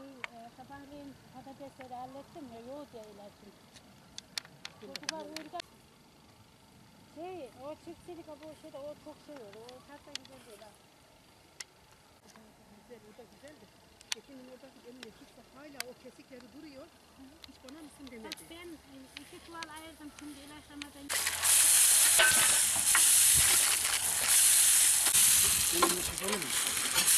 şey, e, sabahleyin patatesleri hallettim ya yoğurt yayılarsın. Çocuklar uyurda şey, o çiftçilik abi o şeyde o çok seviyor. O hatta güzel değil ha. Güzel, o da güzeldi. Geçenin oradaki eline çıksa hala o kesikleri duruyor. Hiç bana mısın demedi. Bak ben e, iki çuval ayırdım şimdi ilaçlamadan. Benim ne çıkalım mı?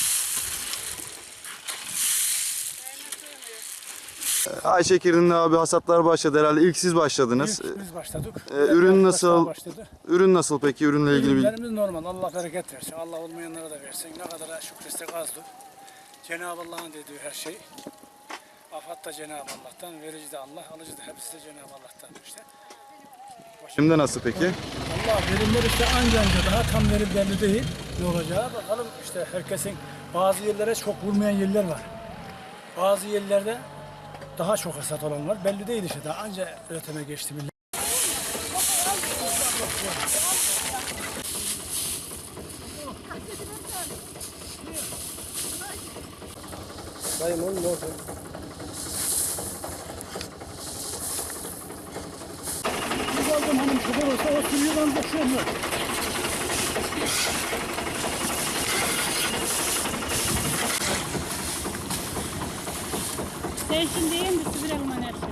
Kirinli abi hasatlar başladı herhalde. İlk siz başladınız. İlk biz başladık. Ee, ürün nasıl? Başladı. Ürün nasıl peki? Ürünle ilgili bir... Ürünlerimiz normal. Allah bereket versin. Allah olmayanlara da versin. Ne kadar şükretsek azdır. Cenab-ı Allah'ın dediği her şey. Afat da Cenab-ı Allah'tan, verici de Allah, alıcı da hepsi de Cenab-ı Allah'tan işte. Şimdi nasıl peki? Allah verimler işte anca anca daha tam verim belli değil. Ne olacağı bakalım işte herkesin bazı yerlere çok vurmayan yerler var. Bazı yerlerde daha çok hasat olan var. Belli değil işte daha anca üretime geçti millet. Dayım onun olsun. Bir aldım hanım kadar olsa o sürüyor ben boşuyorum yok. Sen şimdi yiyin de süpürelim şeyi.